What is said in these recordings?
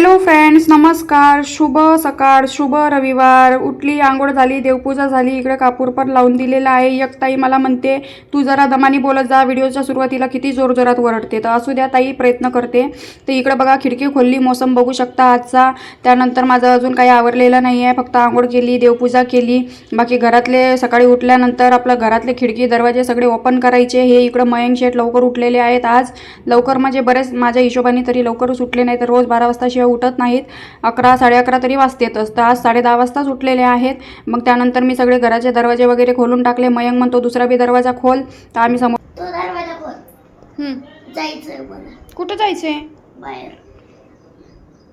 Hello friends नमस्कार शुभ सकाळ शुभ रविवार. उठली आंघोळ झाली देवपूजा झाली इकडे कापूर पण लावून दिलेला आहे. एक ताई मला म्हणते तू जरा दमानी बोलत जा व्हिडिओच्या सुरुवातीला किती जोरजोरात वरडते. तर असू द्या ताई प्रयत्न करते. तर इकडे बघा खिडकी खोलली मोसम बघू शकता आजचा. त्यानंतर माझं अजून काही आवरलेलं नाही आहे फक्त आंघोळ केली देवपूजा केली. बाकी घरातले सकाळी उठल्यानंतर आपलं घरातले खिडकी दरवाजे सगळे ओपन करायचे. हे इकडं मयंक शेठ लवकर उठलेले आहेत. आज लवकर म्हणजे बरेच माझ्या हिशोबाने तरी लवकरच उठले नाही तर रोज बारा वाजता शेव उठत नाहीत. अकरा साडे अकरा तरी वाजतेतच तर आज साडे दहा वाजताच उठलेले आहेत. मग त्यानंतर मी सगळे घराचे दरवाजे वगैरे खोलून टाकले. मयंक म्हणतो दुसरा बी दरवाजा खोल. तर आम्ही समोर तो दरवाजा खोल. जायचंय मला. कुठं जायचंय?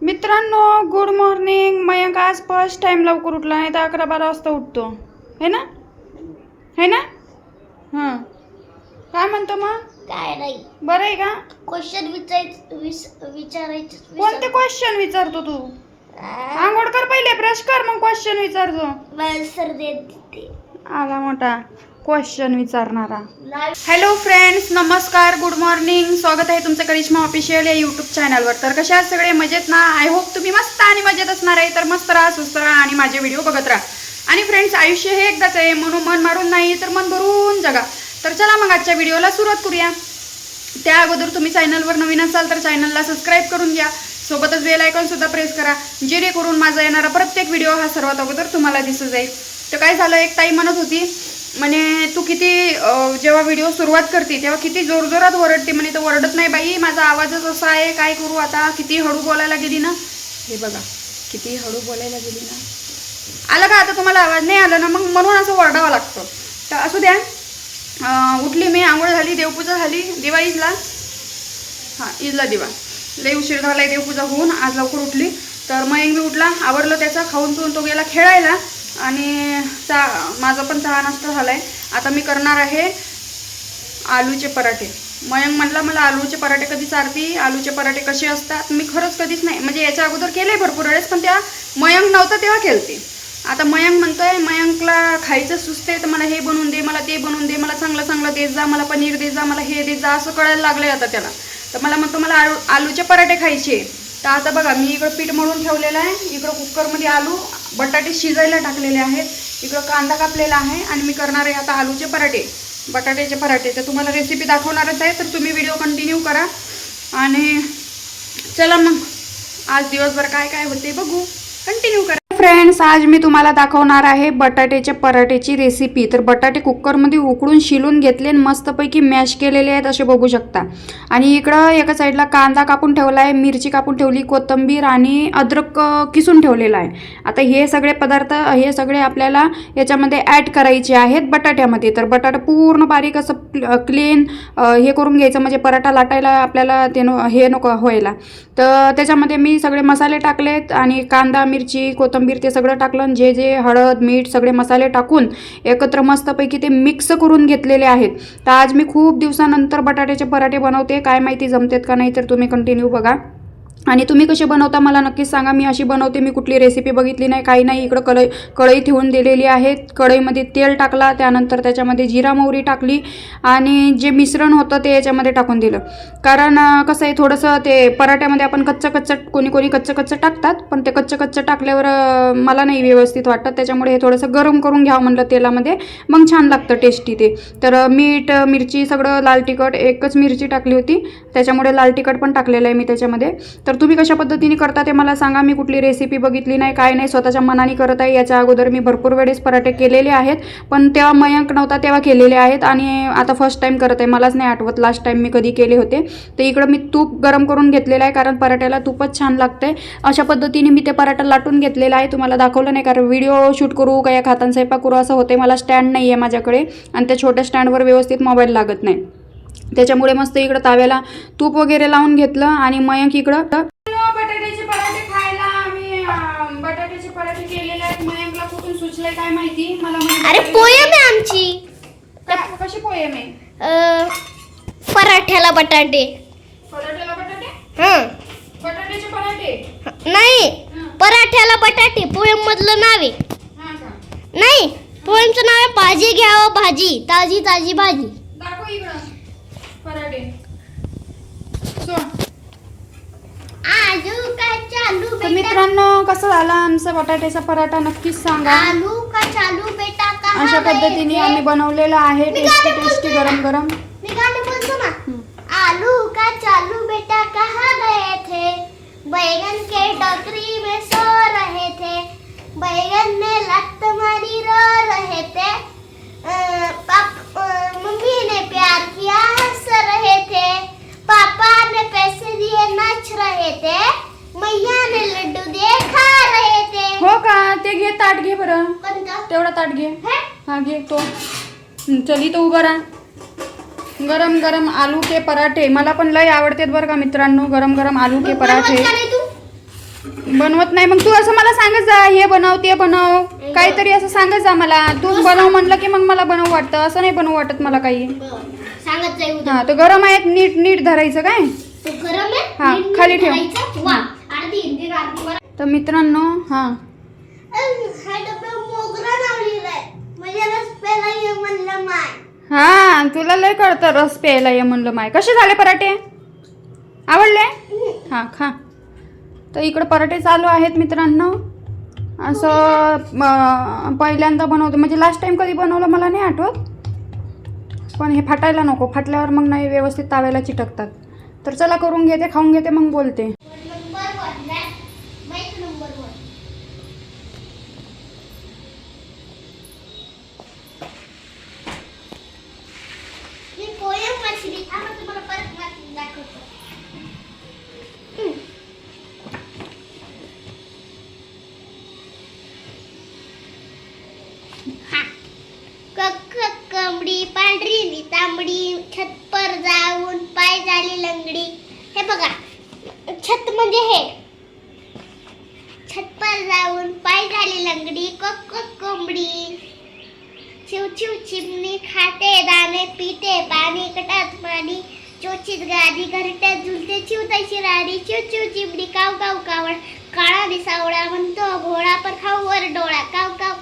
मित्रांनो गुड मॉर्निंग मयंक आज फर्स्ट टाइम लवकर उठला. नाही तर अकरा बारा वाजता उठतो. है ना? है ना? हां. काय म्हणतो मग? काय नाही. बरं आहे का? क्वेश्चन विचारायचं विचारायचं कोणते क्वेश्चन विचारतो तू? आंघोळ कर पहिले ब्रश कर मग क्वेश्चन विचारतो. मला सर देते. आला मोठा क्वेश्चन विचारणारा. हॅलो फ्रेंड्स नमस्कार गुड मॉर्निंग स्वागत आहे तुमचं करिश्मा ऑफिशियल या यूट्यूब चॅनलवर तर कशा सगळे? मजेत ना? आय होप तुम्ही मस्त आणि मजेत असणार आहे. तर मस्त राहा सुस्त राहा आणि माझे व्हिडिओ बघत राहा. आणि फ्रेंड्स आयुष्य हे एकदाच आहे. म्हणून मन मारून नाही तर मन भरून जगा. तर चला मग आजच्या व्हिडिओला सुरुवात करूया. त्या अगोदर तुम्ही चॅनलवर नवीन असाल तर चॅनलला सबस्क्राईब करून घ्या. सोबतच बेल आयकॉनसुद्धा प्रेस करा. जेणेकरून माझा येणारा प्रत्येक व्हिडिओ हा सर्वात अगोदर तुम्हाला दिसत जाईल. तर काय झालं एक ताई म्हणत होती म्हणे तू किती जेव्हा व्हिडिओ सुरुवात करते तेव्हा किती जोरजोरात ओरडते. म्हणे तर ओरडत नाही बाई माझा आवाजच असा आहे काय करू आता? किती हळू बोलायला गेली ना? हे बघा किती हळू बोलायला गेली ना? आलं का? आता तुम्हाला आवाज नाही आला ना मग म्हणून असं ओरडावं लागतं. तर असू द्या उठली मी आंघोळ झाली देवपूजा झाली दिवा इजला. हां इजला दिवा. लई उशीर झाला आहे देवपूजा होऊन आज लवकर उठली. तर मयंक मी उठला आवरलं त्याचा खाऊन पिऊन तो गेला खेळायला. आणि चा माझा पण चहा नाश्ता झाला आहे आता मी करणार आहे आलूचे पराठे. मयंक म्हटला मला आलूचे पराठे कधी चारती? आलूचे पराठे कसे असतात? मी खरंच कधीच नाही. म्हणजे याच्या अगोदर केले भरपूर वेळेस पण त्या मयंक नव्हता तेव्हा केलते. आता मयंक म्हणतोय मयंकला खायचं सुचते तर मला हे बनवून दे मला ते बनवून दे मला चांगलं चांगलं देत जा मला पनीर दे जा मला हे देत जा असं कळायला लागलंय आता त्याला. तर मला म्हणतो मला आलू आलूचे पराठे खायचे तर आता बघा मी इकडं पीठ मळून ठेवलेलं आहे. इकडं कुकरमध्ये आलू बटाटे शिजायला टाकलेले आहेत. इकडं कांदा कापलेला आहे आणि मी करणार आहे आता आलूचे पराठे बटाट्याचे पराठे. तर तुम्हाला रेसिपी दाखवणारच आहे तर तुम्ही व्हिडिओ कंटिन्यू करा. आणि चला मग आज दिवसभर काय काय होते बघू. कंटिन्यू करा. फ्रेंड्स आज मी तुम्हाला दाखवणार आहे बटाट्याच्या पराठ्याची रेसिपी तर बटाटे कुकरमध्ये उकडून शिलून घेतले आणि मस्तपैकी मॅश केलेले आहेत असे बघू शकता. आणि इकडं एका साईडला कांदा कापून ठेवला आहे मिरची कापून ठेवली कोथिंबीर आणि अद्रक किसून ठेवलेला आहे. आता हे सगळे पदार्थ हे सगळे आपल्याला याच्यामध्ये ॲड करायचे आहेत बटाट्यामध्ये. तर बटाटा पूर्ण बारीक असं क्लीन हे करून घ्यायचं. म्हणजे पराठा लाटायला आपल्याला ते नो हे नको व्हायला. तर त्याच्यामध्ये मी सगळे मसाले टाकलेत आणि कांदा मिरची कोथिंबीर ते सगळं टाकलं आणि जे जे हळद मीठ सगळे मसाले टाकून एकत्र मस्तपैकी ते मिक्स करून घेतलेले आहेत. तर आज मी खूप दिवसानंतर बटाट्याचे पराठे बनवते. काय माहिती जमतेत का नाही तर तुम्ही कंटिन्यू बघा. आणि तुम्ही कसे बनवता मला नक्कीच सांगा. मी अशी बनवते मी कुठली रेसिपी बघितली नाही काही नाही. इकडं कढई कढई ठेवून दिलेली आहे. कढईमध्ये तेल टाकला त्यानंतर त्याच्यामध्ये जिरा मोहरी टाकली आणि जे मिश्रण होतं ते याच्यामध्ये टाकून दिलं. कारण कसं आहे थोडंसं ते पराठ्यामध्ये आपण कच्चं कच्चं कोणी कोणी कच्चं कच्चं टाकतात पण ते कच्चं कच्चं टाकल्यावर मला नाही व्यवस्थित वाटतं. त्याच्यामुळे हे थोडंसं गरम करून घ्यावं म्हणलं तेलामध्ये. मग छान लागतं टेस्टी ते. तर मीठ मिरची सगळं लाल तिखट एकच मिरची टाकली होती. त्याच्यामुळे लाल तिखट पण टाकलेलं आहे मी त्याच्यामध्ये. तर तुम्ही कशा पद्धतीने करता ते मला सांगा. मी कुठली रेसिपी बघितली नाही काय नाही स्वतःच्या मनाने करत आहे. याच्या अगोदर मी भरपूर वेळेस पराठे केलेले आहेत. पण तेव्हा मयंक नव्हता तेव्हा केलेले आहेत. आणि आता फर्स्ट टाईम करत आहे. मलाच नाही आठवत. लास्ट टाईम मी कधी केले होते. तर इकडं मी तूप गरम करून घेतलेलं आहे. कारण पराठ्याला तूपच छान लागतंय. अशा पद्धतीने मी ते पराठा लाटून घेतलेला आहे. तुम्हाला दाखवलं नाही. कारण व्हिडिओ शूट करू का या खातांचा स्वयंपाक करू असं होते मला स्टँड नाही आहे माझ्याकडे. आणि त्या छोट्या स्टँडवर व्यवस्थित मोबाईल लागत नाही. त्याच्यामुळे मस्त इकडं ताव्याला तूप वगैरे लावून घेतलं आणि मयंक इकडं बटाट्याचे पराठे खायला आम्ही बटाट्याचे पराठे केलेले आहेत. मयंकला कुठून सुचलंय काय माहिती? मला अरे पोयम आहे आमची. काय- कशी पोयम आहे? अं, पराठ्याला बटाटे. पराठ्याला बटाटे? हं. बटाट्याचे पराठे? नाही पराठ्याला बटाटे. पोयम मधलं नाव आहे. हा नाही पोयमचं नाव आहे भाजी घ्यावं भाजी ताजी ताजी भाजी. दाखव इकडं. पराठे. तर मित्रांनो कसं झाला आमचा बटाट्याचा पराठा नक्कीच सांगा. आलू का चालू बेटा? कहाँ अशा गए पद्धतीने थे? आम्ही बनवलेला आहे. टेस्टी टेस्टी गरम गरम. आलू का चालू बेटा? कहाँ गए थे? बैगन के टोकरी में सो रहे थे। बैगन ने लत मारी रो रहे थे। अ, मम्मी ने प्यार किया थे पापा ने पैसे दिए नाच रहे थे। मैया ने लड्डू दिए खा रहे थे। हो का? ते घे ताट घे बरं. कोणतं? तेवढा ताट घे. हे? हा घे तो. हं, चल इथं उभं राहा. गरम गरम आलू के पराठे. मला पण लय आवडतात बरं का मित्रांनो गरम गरम आलू के बनवत पराठे. का तू? बनवत नाही. मग तू असं मला सांगत जा. हे बनव ते बनव. काहीतरी असं सांगत जा मला. तू बनव म्हणलं की मग मला बनवू वाटतं. असं नाही बनवू वाटत मला काही. सांगत जाई उद्या. हा तर गरम आहेत नीट नीट धरायचं काय? तो गरम आहे हा, नीट नीट खाली ठेव. धरायचं. वा हिंदी तर मित्रांनो हा. हा डबा मोगरा लावलेला आहे. म्हणजे रस प्यायला ये म्हणलं माय. हा तुला लय कळतं रस प्यायला ये म्हणलं माय. कसे झाले पराठे? आवडले? हा खा. तर इकडं पराठे चालू आहेत मित्रांनो. असं म, पहिल्यांदा बनवतो. म्हणजे लास्ट टाइम कधी बनवलं मला नाही आठवत. पण हे फाटायला नको. फाटल्यावर मग नाही व्यवस्थित ताव्याला चिटकतात. तर चला करून घेते खाऊन घेते मग बोलते. नि छतपर छत पर जाऊन पाय झाली लंगडी. हे बघा छत म्हणजे हे. छत पर जाऊन पाय झाली लंगडी कक्क कोंबडी. चिव चिव चिमणी खाते दाणे पिते पाणी कटात पाणी. चोचीत गादी घरट्यात झुलते चिवताची राणी चिव चिव चिमणी काव काव कावड. काळा दिसावळा म्हणतो घोडा पर खाऊ वर डोळा. काव काव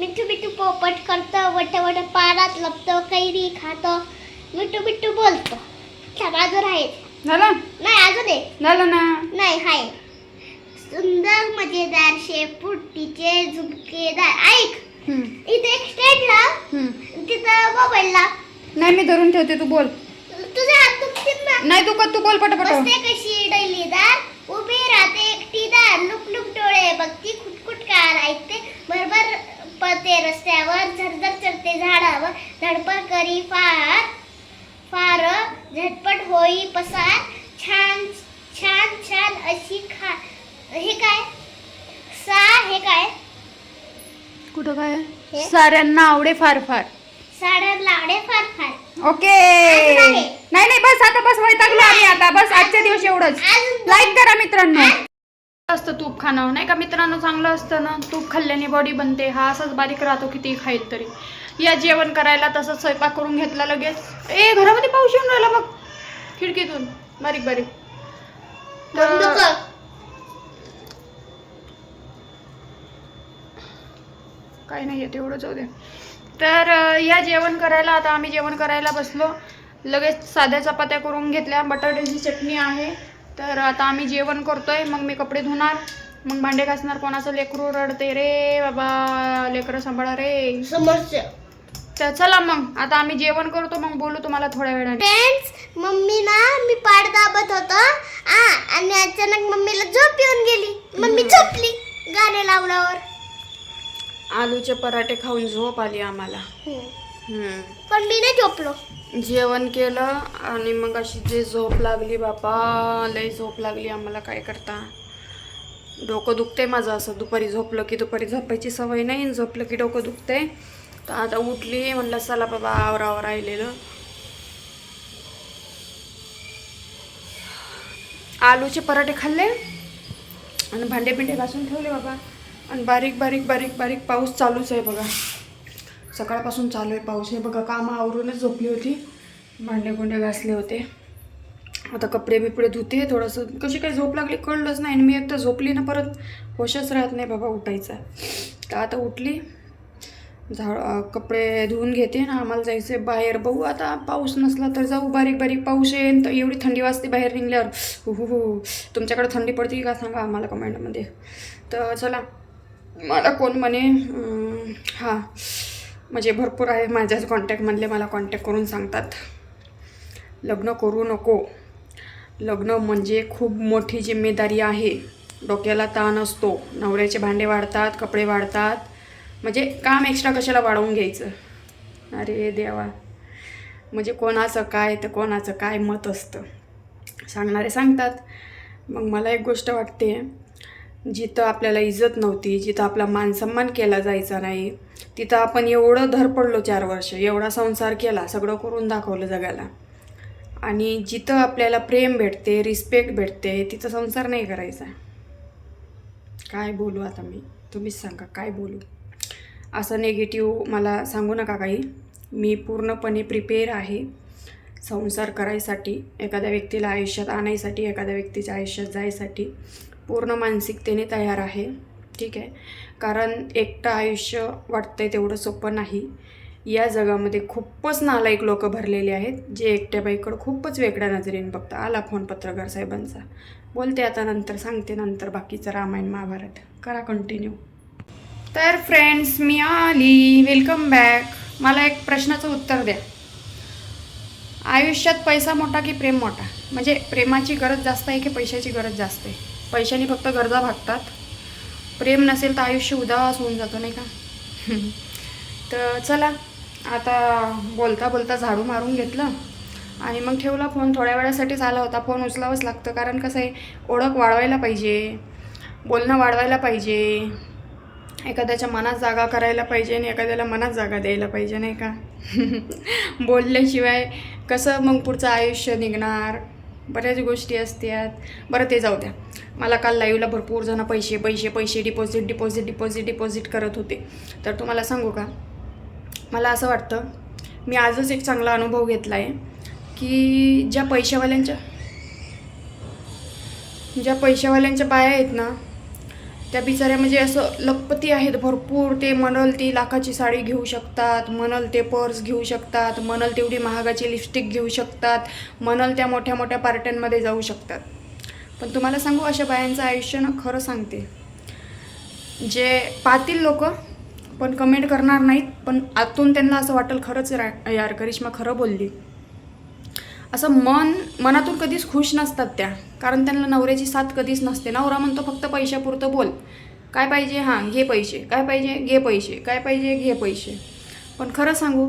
मिठू मिठू पोपट करतो वट वट पारात लपतो कैरी खातो मिठू मिठू बोलतो. त्या बाजूर आहे? झालं? नाही अजून आहे झालं ना? नाही हाय. सुंदर मजेदार शेपुटीचे झुमकेदार. ऐक इथे एक स्टँड लाव. हम्म. तिथं मोबाईल लाव. नाही मी धरून ठेवते तू बोल. तुझे हात दुखतील ना? नाही तू तू बोल पटापट. बसते कशी डैलीदार? उभी राहते एकटीदार. लुक लुक डोळे बघती खुटखुट कार ऐकते. भरभर पळते रस्त्यावर झरझर चढते झाडावर. धडपड करी फार फार झटपट होई पसार. छान छान छान अशी खा हे काय? सा हे काय? कुठं काय? साऱ्यांना आवडे फार फार. साड्या लावडे फार फार. ओके. नाही नाही बस आता बस वैतागलो आम्ही आता. बस आजच्या दिवस एवढंच. लाईक करा मित्रांनो. असतं तूप खाणं. नाही का? मित्रांनो चांगलं असतं ना? तूप खाल्ल्याने बॉडी बनते. हा असाच बारीक राहतो किती खाईल तरी. या जेवण करायला तसंच स्वयंपाक करून घेतला लगेच. ए घरामध्ये पाऊस येऊन राहिला बघ. खिडकीतून. बारीक बारीक. तर- काही नाही येत एवढं जाऊ दे. तर या जेवण करायला आता आम्ही जेवण करायला बसलो. लगेच साध्या चपात्या करून घेतल्या. बटाट्याची चटणी आहे. तर आता आम्ही जेवण करतोय मग मी कपडे धुणार मग भांडे घासणार कोणाचं लेकरू रडते रे बाबा लेकरं सांभाळा रे. समोरचं तर चला मग आता आम्ही जेवण करतो मग बोलू तुम्हाला थोड्या वेळाने. फ्रेंड्स मम्मी ना मी पाठ दाबत होतो. आ आणि अचानक मम्मीला झोप येऊन गेली. मम्मी झोपली गाणे लावल्यावर. आलूचे पराठे खाऊन झोप आली आम्हाला. पण मी नाही झोपलो. जेवण केलं आणि मग अशी जे झोप लागली बापा लय झोप लागली आम्हाला काय करता? डोकं दुखते माझं असं. दुपारी झोपलं की दुपारी झोपायची सवय नाही झोपलं की डोकं दुखते तर आता उठली म्हणलं चला बाबा आवरावर राहिलेलं. आलूचे पराठे खाल्ले आणि भांडे बिंडे घासून ठेवले बाबा. आणि बारीक बारीक बारीक बारीक पाऊस चालूच आहे बघा. सकाळपासून चालू आहे पाऊस. हे बघा कामं आवरूनच झोपली होती. भांडे गुंडे घासले होते. आता कपडे बिपडे धुते थोडंसं कशी काय झोप लागली कळलंच नाही. आणि मी एकदा झोपली ना परत होशच राहत नाही बाबा उठायचा. तर आता उठली. झाड कपडे धुवून घेते ना आम्हाला जायचं आहे बाहेर. बघू आता पाऊस नसला तर जाऊ. बारीक बारीक पाऊस येईन तर एवढी थंडी वाजते बाहेर निघल्यावर. हो हो हो तुमच्याकडे थंडी पडते का सांगा आम्हाला कमेंटमध्ये तर चला मला कोण म्हणे हां. म्हणजे भरपूर आहे माझ्याच कॉन्टॅक्टमधले मला कॉन्टॅक्ट करून सांगतात. लग्न करू नको. लग्न म्हणजे खूप मोठी जिम्मेदारी आहे. डोक्याला ताण असतो. नवऱ्याचे भांडे वाढतात कपडे वाढतात. म्हणजे काम एक्स्ट्रा कशाला वाढवून घ्यायचं? अरे देवा. म्हणजे कोणाचं काय तर कोणाचं काय मत असतं. सांगणारे सांगतात. मग मला एक गोष्ट वाटते जिथं आपल्याला इज्जत नव्हती जिथं आपला मानसन्मान केला जायचा नाही तिथं आपण एवढं धर पडलो चार वर्ष एवढा संसार केला सगळं करून दाखवलं जगाला. आणि जिथं आपल्याला प्रेम भेटते रिस्पेक्ट भेटते तिथं संसार नाही करायचा. काय बोलू आता मी? तुम्हीच सांगा काय बोलू? असं नेगेटिव्ह मला सांगू नका काही. मी पूर्णपणे प्रिपेअर आहे संसार करायसाठी एखाद्या व्यक्तीला आयुष्यात आणायसाठी एखाद्या व्यक्तीच्या आयुष्यात जायसाठी. पूर्ण मानसिकतेने तयार आहे. ठीक आहे. कारण एकटं आयुष्य वाटतंय तेवढं सोपं नाही. या जगामध्ये खूपच नालायक लोक भरलेले आहेत जे एकट्या बाईकडं खूपच वेगळ्या नजरेने बघतात. आला फोन पत्रकार साहेबांचा. बोलते आता नंतर सांगते नंतर बाकीचं रामायण महाभारत. करा कंटिन्यू तर फ्रेंड्स मी आली. वेलकम बॅक मला एक प्रश्नाचं उत्तर द्या. आयुष्यात पैसा मोठा की प्रेम मोठा? म्हणजे प्रेमाची गरज जास्त आहे की पैशाची गरज जास्त आहे? पैशाने फक्त गरजा भागतात? प्रेम नसेल तर आयुष्य उदास होऊन जातो नाही का? तर चला आता बोलता बोलता झाडू मारून घेतलं आणि मग ठेवला फोन. थोड्या वेळासाठीच आला होता फोन उचलावंच लागतं कारण कसं आहे ओळख वाढवायला पाहिजे बोलणं वाढवायला पाहिजे एखाद्याच्या मनात जागा करायला पाहिजे आणि एखाद्याला मनात जागा द्यायला पाहिजे नाही का? बोलल्याशिवाय कसं मग पुढचं आयुष्य निघणार? बऱ्याच गोष्टी असतात. बरं ते जाऊ द्या. मला काल लाईव्हला भरपूर जण पैसे पैसे पैसे डिपॉझिट डिपॉझिट डिपॉझिट डिपॉझिट करत होते. तर तुम्हाला सांगू का? मला असं वाटतं मी आजच एक चांगला अनुभव घेतला आहे की ज्या पैशावाल्यांच्या ज्या पैशावाल्यांच्या बाया आहेत ना त्या बिचाऱ्या म्हणजे असं लखपती आहेत भरपूर. ते म्हणल ती लाखाची साडी घेऊ शकतात म्हणल ते पर्स घेऊ शकतात म्हणल तेवढी महागाची लिपस्टिक घेऊ शकतात म्हणल त्या मोठ्या मोठ्या पार्ट्यांमध्ये जाऊ शकतात. पण तुम्हाला सांगू अशा बायांचं आयुष्य ना खरं सांगते. जे पाहतील लोक पण कमेंट करणार नाहीत पण आतून त्यांना असं वाटेल खरंच रा- यार करिश्मा खरं बोलली. असं मन मनातून कधीच खुश नसतात त्या. कारण त्यांना नवऱ्याची साथ कधीच नसते. नवरा म्हणतो फक्त पैशापुरतं बोल. काय पाहिजे? हां घे पैसे. काय पाहिजे? घे पैसे. काय पाहिजे? घे पैसे. पण खरं सांगू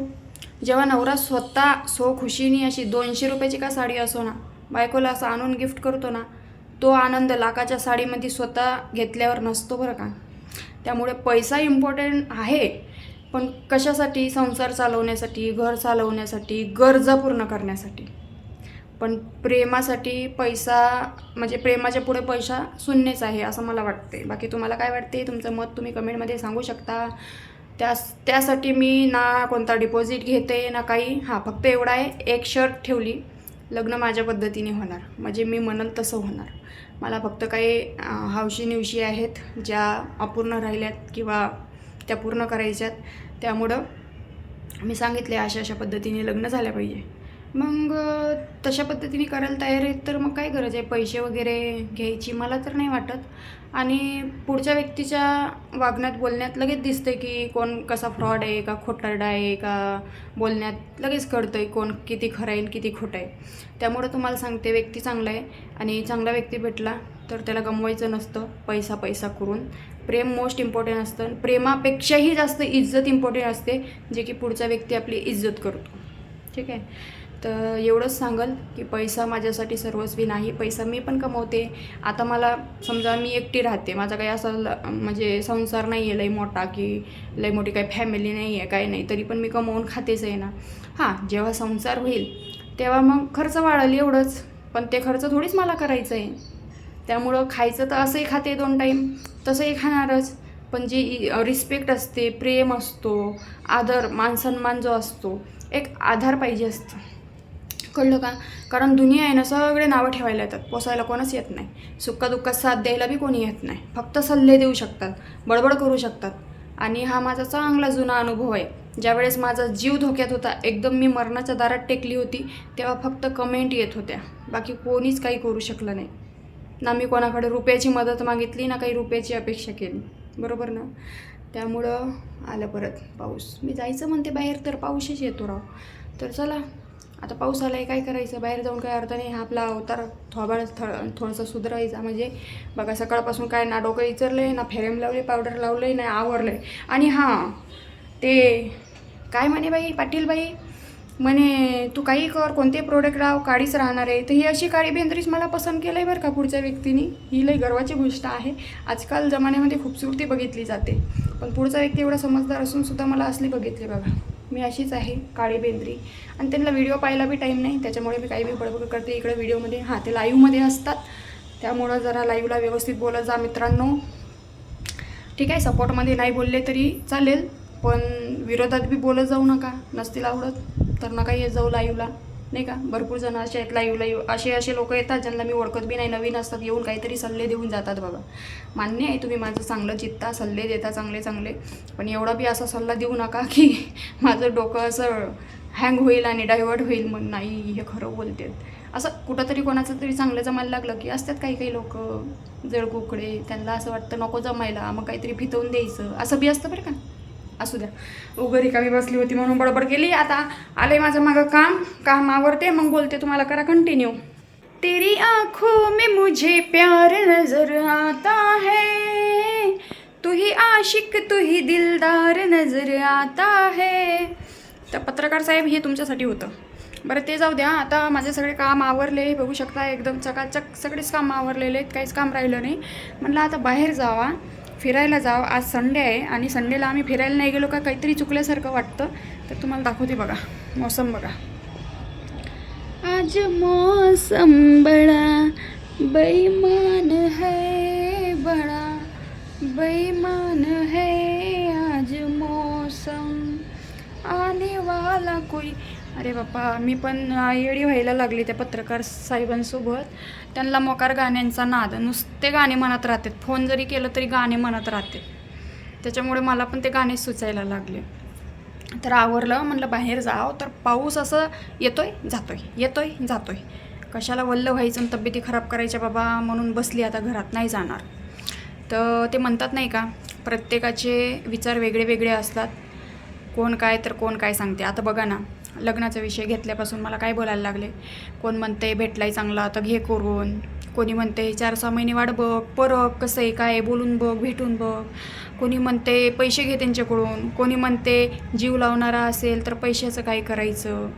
जेव्हा नवरा स्वतः सो खुशीनी अशी दोनशे रुपयाची का साडी असो ना बायकोला असं आणून गिफ्ट करतो ना तो आनंद लाखाच्या साडीमध्ये स्वतः घेतल्यावर नसतो बरं का. त्यामुळे पैसा इम्पॉर्टंट आहे पण कशासाठी? संसार चालवण्यासाठी घर चालवण्यासाठी गरजा पूर्ण करण्यासाठी. पण प्रेमासाठी पैसा म्हणजे प्रेमाच्या पुढे पैसा शून्यच आहे असं मला वाटते. बाकी तुम्हाला काय वाटते? तुमचं मत तुम्ही कमेंटमध्ये सांगू शकता. त्या त्यासाठी मी ना कोणता डिपॉझिट घेते ना काही. हां फक्त एवढा आहे एक शर्ट ठेवली. लग्न माझ्या पद्धतीने होणार. म्हणजे मी म्हणल तसं होणार. मला फक्त काही अं, हौशी निवशी आहेत ज्या अपूर्ण राहिल्यात किंवा त्या पूर्ण करायच्यात. त्यामुळं मी सांगितले अशा अशा पद्धतीने लग्न झाल्या पाहिजे. मग तशा पद्धतीने करायला तयार आहेत तर मग काय गरज आहे? पैसे वगैरे घ्यायची मला तर नाही वाटत. आणि पुढच्या व्यक्तीच्या वागण्यात बोलण्यात लगेच दिसतं की कोण कसा फ्रॉड आहे का खोटारडा आहे का बोलण्यात लगेच कळतं आहे कोण किती खरं आहे किती खोटं आहे. त्यामुळं तुम्हाला सांगते व्यक्ती चांगला आहे आणि चांगला व्यक्ती भेटला तर त्याला गमवायचं नसतं पैसा पैसा करून. प्रेम मोस्ट इम्पॉर्टंट असतं. प्रेमापेक्षाही जास्त इज्जत इम्पॉर्टंट असते जे की पुढचा व्यक्ती आपली इज्जत करतो. ठीक आहे? तर एवढंच सांगल की पैसा माझ्यासाठी सर्वस्वी नाही. पैसा मी पण कमवते. आता मला समजा मी एकटी राहते. माझा काही असा ल- म्हणजे संसार नाही आहे लई मोठा की लई मोठी काही फॅमिली नाही आहे काही नाही. तरी पण मी कमवून खातेच आहे ना. हां जेव्हा संसार होईल तेव्हा मग खर्च वाढेल एवढंच. पण ते खर्च थोडीच मला करायचं आहे. त्यामुळं खायचं तर असंही खाते दोन टाईम तसंही खाणारच. पण जी रिस्पेक्ट असते प्रेम असतो आदर मानसन्मान जो असतो एक आधार पाहिजे असतं. कळलं का? कारण दुनिया आहे ना सगळे नावं ठेवायला येतात. पोसायला कोणच येत नाही. सुक्का दुःखात साथ द्यायला बी कोणी येत नाही. फक्त सल्ले देऊ शकतात. बडबड करू शकतात. आणि हा माझा चांगला जुना अनुभव आहे. ज्यावेळेस माझा जीव धोक्यात होता एकदम मी मरणाच्या दारात टेकली होती तेव्हा फक्त कमेंट येत होत्या. बाकी कोणीच काही करू शकलं नाही. ना मी कोणाकडे रुपयाची मदत मागितली ना काही रुपयाची अपेक्षा केली. बरोबर ना? त्यामुळं आलं परत पाऊस. मी जायचं म्हणते बाहेर तर पाऊसच येतो राव. तर चला आता पाऊस आला आहे काय करायचं? बाहेर जाऊन काय अर्थ नाही. हा आपला अवतार थोबाड थ थोडंसं सुधरायचा. म्हणजे बघा सकाळपासून काय ना डोकं इचरलं आहे ना फेरेम लावले पावडर लावलं आहे ना आवरलं आहे आणि हां ते काय म्हणे बाई? पाटील बाई म्हणे तू काही कर कोणते प्रोडक्ट लाव काळीच राहणार आहे. तर ही अशी काळी बेंद्रीच मला पसंत केलं आहे बरं का पुढच्या व्यक्तीने. ही लई गर्वाची गोष्ट आहे. आजकाल जमान्यामध्ये खूपसूरती बघितली जाते. पण पुढचा व्यक्ती एवढा समजदार असूनसुद्धा मला असली बघितली बघा. मी अशीच आहे काळी बेंद्री. आणि त्यांना व्हिडिओ पाहायला बी टाईम नाही त्याच्यामुळे मी काही बी बडबड करते. इकडे व्हिडिओमध्ये हां ते लाईव्हमध्ये असतात. त्यामुळं जरा लाईव्हला व्यवस्थित बोलत जा मित्रांनो. ठीक आहे सपोर्टमध्ये नाही बोलले तरी चालेल पण विरोधात बी बोलत जाऊ नका. नसतील आवडत तर नका येत जाऊ लाईव्हला नाही का? भरपूर जण असे आहेत लाईव्ह लाईव्ह असे असे लोक येतात ज्यांना मी ओळखत बी नाही नवीन असतात येऊन काहीतरी सल्ले देऊन जातात बाबा. मान्य आहे तुम्ही माझं चांगलं चित्ता सल्ले देता चांगले चांगले. पण एवढा बी असा सल्ला देऊ नका की माझं डोकं असं हँग होईल आणि डायव्हर्ट होईल मग नाही हे खरं बोलतात. असं कुठंतरी कोणाचं तरी चांगलं जमायला लागलं की असतात काही काही लोक जळकुकडे त्यांना असं वाटतं नको जमायला मग काहीतरी फितवून द्यायचं. असं बी असतं बरं का? असू द्या. उघरी कमी बसली होती म्हणून बडबड केली. आता आले माझं मागं काम. काम आवडते मग बोलते तुम्हाला करा कंटिन्यू तेरी आंखों में मुझे प्यार नजर आता है. तू ही आशिक तू ही दिलदार नजर आता है. तर पत्रकार साहेब हे तुमच्यासाठी होतं. बरं ते जाऊ द्या. आता माझे सगळे काम आवरले. बघू शकता एकदम चकाचक सगळेच काम आवरलेले आहेत. काहीच काम राहिलं नाही. म्हणलं आता बाहेर जावा. फिरायला जावं. आज संडे आहे आणि संडेला आम्ही फिरायला नाही गेलो का काहीतरी चुकल्यासारखं वाटतं. तर तुम्हाला दाखवते बघा. मौसम बघा. आज मौसम बड़ा बेईमान है बड़ा बेईमान है आज मौसम. आने वाला कोई अरे बाप्पा मी पण येडी व्हायला लागली त्या पत्रकार साहेबांसोबत. त्यांना मोकार गाण्यांचा नाद. नुसते गाणे म्हणत राहतात. फोन जरी केलं तरी गाणे म्हणत राहते त्याच्यामुळे मला पण ते गाणे सुचायला लागले. तर आवरलं. म्हणलं बाहेर जाव. तर पाऊस असं येतोय जातोय. येतोय जातोय. कशाला वल्ल व्हायचं आणि तब्येती खराब करायच्या बाबा म्हणून बसली आता घरात नाही जाणार. तर ते म्हणतात नाही का प्रत्येकाचे विचार वेगळे वेगळे असतात. कोण काय तर कोण काय सांगते. आता बघा ना लग्नाचा विषय घेतल्यापासून मला काय बोलायला लागले? कोण म्हणते भेटलाय चांगला तर घे करून. कोणी म्हणते चार सहा महिने वाढ बघ परत कसं आहे काय बोलून बघ भेटून बघ. कोणी म्हणते पैसे घे त्यांच्याकडून. कोणी म्हणते जीव लावणारा असेल तर पैशाचं काय करायचं?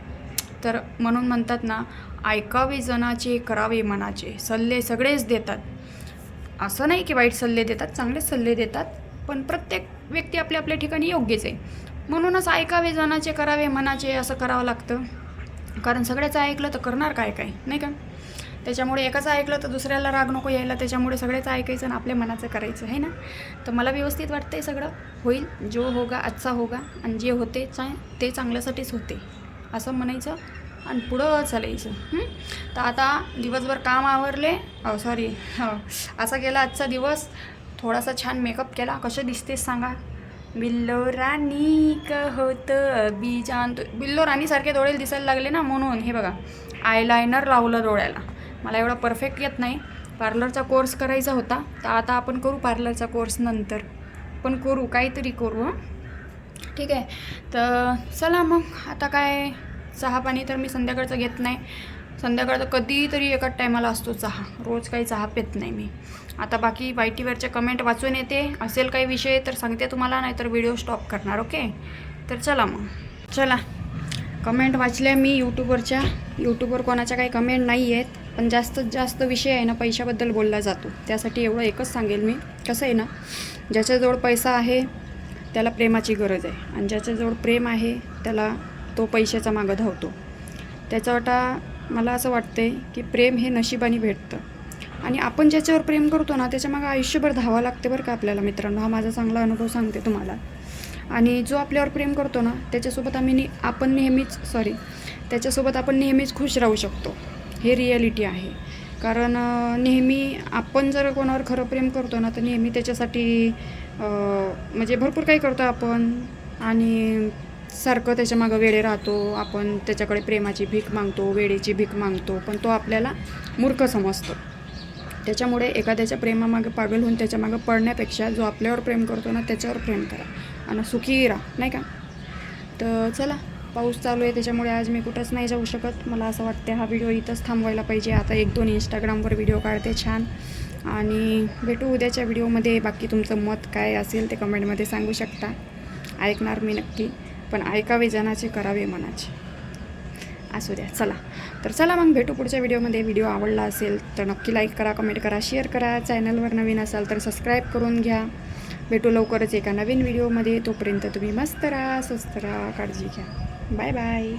तर म्हणून म्हणतात ना ऐकावे जनाचे करावे मनाचे. सल्ले सगळेच देतात. असं नाही की वाईट सल्ले देतात चांगलेच सल्ले देतात पण प्रत्येक व्यक्ती आपल्या आपल्या ठिकाणी योग्यच आहे. म्हणूनच ऐकावे जनाचे करावे मनाचे असं करावं लागतं. कारण सगळ्याचं ऐकलं तर करणार काय काय नाही का? त्याच्यामुळे एकाचं ऐकलं तर दुसऱ्याला राग नको यायला त्याच्यामुळे सगळ्याचं ऐकायचं आणि आपल्या मनाचं करायचं आहे ना? तर मला व्यवस्थित वाटतं आहे सगळं. होईल जो होगा अच्छा होगा आणि जे होते चा ते चांगल्यासाठीच होते असं म्हणायचं आणि पुढं चालायचं तर आता दिवसभर काम आवरले. अहो सॉरी हो असा गेला आजचा दिवस. थोडासा छान मेकअप केला. कसं दिसतेस सांगा. बिल्लो राणी होत बीजान बिल्लो राणीसारखे डोळे दिसायला लागले ना म्हणून. हे बघा आयलायनर लावलं डोळ्याला. मला एवढा परफेक्ट येत नाही. पार्लरचा कोर्स करायचा होता. तर आता आपण करू पार्लरचा कोर्स नंतर. पण करू काहीतरी करू हां. ठीक आहे. तर चला मग. आता काय? चहा पाणी तर मी संध्याकाळचं घेत नाही. संध्याकाळचं कधीतरी एकाच टायमाला असतो चहा. रोज काही चहा पित नाही मी. आता बाकी वायटीवरचे कमेंट वाचून येते. असेल काही विषय तर सांगते तुम्हाला नाही तर व्हिडिओ स्टॉप करणार ओके तर चला मग. चला. कमेंट वाचल्या मी यूट्यूबवरच्या यूट्यूबवर कोणाच्या काही कमेंट नाही आहेत पण जास्तीत जास्त विषय आहे ना पैशाबद्दल बोलला जातो. त्यासाठी एवढं एकच सांगेल मी. कसं आहे ना ज्याच्याजवळ पैसा आहे त्याला प्रेमाची गरज आहे. आणि ज्याच्याजवळ प्रेम आहे त्याला तो पैशाचा मागं धावतो. त्याचा वाटा मला असं वाटते की प्रेम हे नशिबाने भेटतं. आणि आपण ज्याच्यावर प्रेम करतो ना त्याच्या मागं आयुष्यभर धावा लागते बरं का आपल्याला मित्रांनो. हा माझा चांगला अनुभव सांगते तुम्हाला. आणि जो आपल्यावर प्रेम करतो ना त्याच्यासोबत आम्ही ने आपण नेहमीच सॉरी त्याच्यासोबत आपण नेहमीच खुश राहू शकतो. हे रिॲलिटी आहे. कारण नेहमी आपण जर कोणावर खरं प्रेम करतो ना तर नेहमी त्याच्यासाठी म्हणजे भरपूर काही करतो आपण. आणि सारखं त्याच्या मागं वेळे राहतो आपण त्याच्याकडे प्रेमाची भीक मागतो वेळेची भीक मागतो पण तो आपल्याला मूर्ख समजतो. त्याच्यामुळे एखाद्याच्या प्रेमामागे पागल होऊन त्याच्या मागं पडण्यापेक्षा जो आपल्यावर प्रेम करतो ना त्याच्यावर प्रेम करा आणि सुखी राहा नाही का? तर चला पाऊस चालू आहे त्याच्यामुळे आज मी कुठंच नाही जाऊ शकत. मला असं वाटतं हा व्हिडिओ इथंच थांबवायला पाहिजे. आता एक दोन इंस्टाग्रामवर व्हिडिओ काढते छान. आणि भेटू उद्याच्या व्हिडिओमध्ये. बाकी तुमचं मत काय असेल ते कमेंटमध्ये सांगू शकता. ऐकणार मी नक्की. पण ऐकावे जनाचे करावे मनाचे. असू द्या चला. तर चला मग भेटू पुढच्या व्हिडिओमध्ये. व्हिडिओ आवडला असेल तर नक्की लाईक करा कमेंट करा शेअर करा. चॅनलवर नवीन असाल तर सबस्क्राईब करून घ्या. भेटू लवकरच एका नवीन व्हिडिओमध्ये. तोपर्यंत तुम्ही मस्त राहा स्वस्त राहा काळजी घ्या. Bye bye